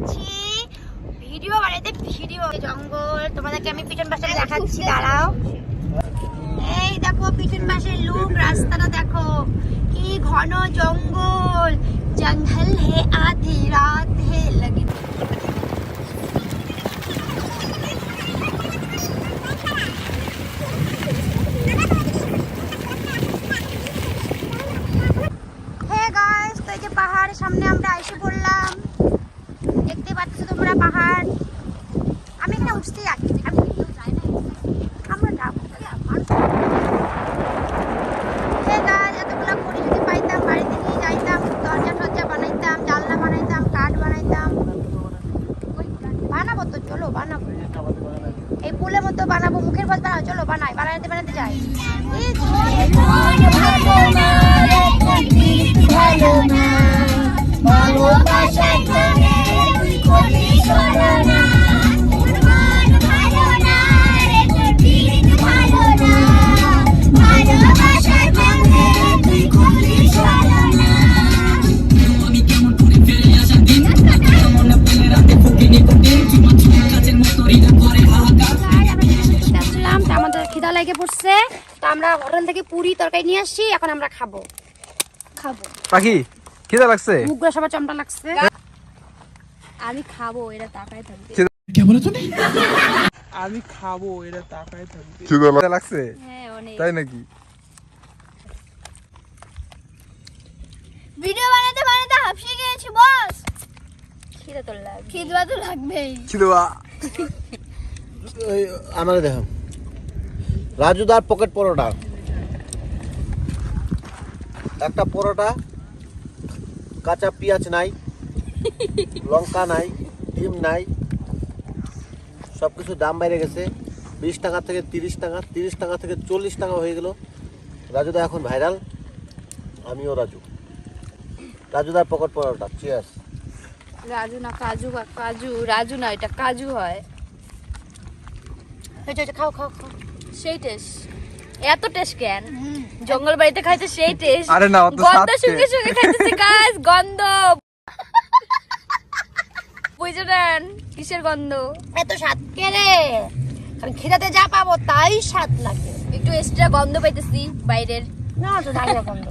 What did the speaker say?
যাচ্ছি ভিডিও বানাইতে ভিডিও জঙ্গল। তোমাদেরকে আমি পিছন পাশে দেখাচ্ছি, দাঁড়াও। এই দেখো, পিছন পাশের লুক রাস্তাটা দেখো। কি ঘন জঙ্গল। জঙ্গল হে আধি রাত হে লগে। পাহাড়ের সামনে আমরা এসে পড়লাম। তোমরা পাহাড় আমি এখানে উঠতেই আছি আমি যাই না বানাবো তো চলো বানাবো এই মতো বানাবো মুখের চলো বানাই বানাইতে বানাইতে যাই এই আসলাম তো আমাদের খিদা লেগে পড়ছে তো আমরা হোটেল থেকে পুরি তরকারি নিয়ে আসছি এখন আমরা খাব। খাব। পাখি খিদা লাগছে? মুখগুলো সবার চমটা লাগছে। আমি খাব এরা তাকায় থাকবে। আমি খাব এটা তাকায় থাকবে। খিদা লাগছে? হ্যাঁ অনেক। তাই নাকি? ভিডিও বানাতে বানাতে হাফসে গিয়েছি বস। খিদে তো লাগবে। খিদবা তো লাগবেই। খিদা আমার দেখো রাজুদার পকেট পরোটা। একটা পরোটা কাঁচা পেঁয়াজ নাই। লঙ্কা নাই ডিম নাই সব কিছু দাম বাইরে গেছে। বিশ টাকা থেকে তিরিশ টাকা তিরিশ টাকা থেকে চল্লিশ টাকা হয়ে গেল। রাজুদা এখন ভাইরাল আমিও রাজু। রাজুদার পকেট পরোটা চিয়ার্স রাজু না কাজু কাজু রাজু না এটা কাজু হয়। এই যে, এই যে, খাও খাও খাও। সেই টেস্ট এত টেস্ট কেন? জঙ্গল বাড়িতে খাইতে সেই টেস্ট আরে না, গন্ধ সঙ্গে সঙ্গে খাইতেছে গাছ গন্ধ নেন কিসের গন্ধ? এত স্বাদ কে রে? কারণ খিদাতে যা পাবো তাই স্বাদ লাগে। একটু এক্সট্রা গন্ধ পাইতেছি বাইরের। না তো গন্ধ।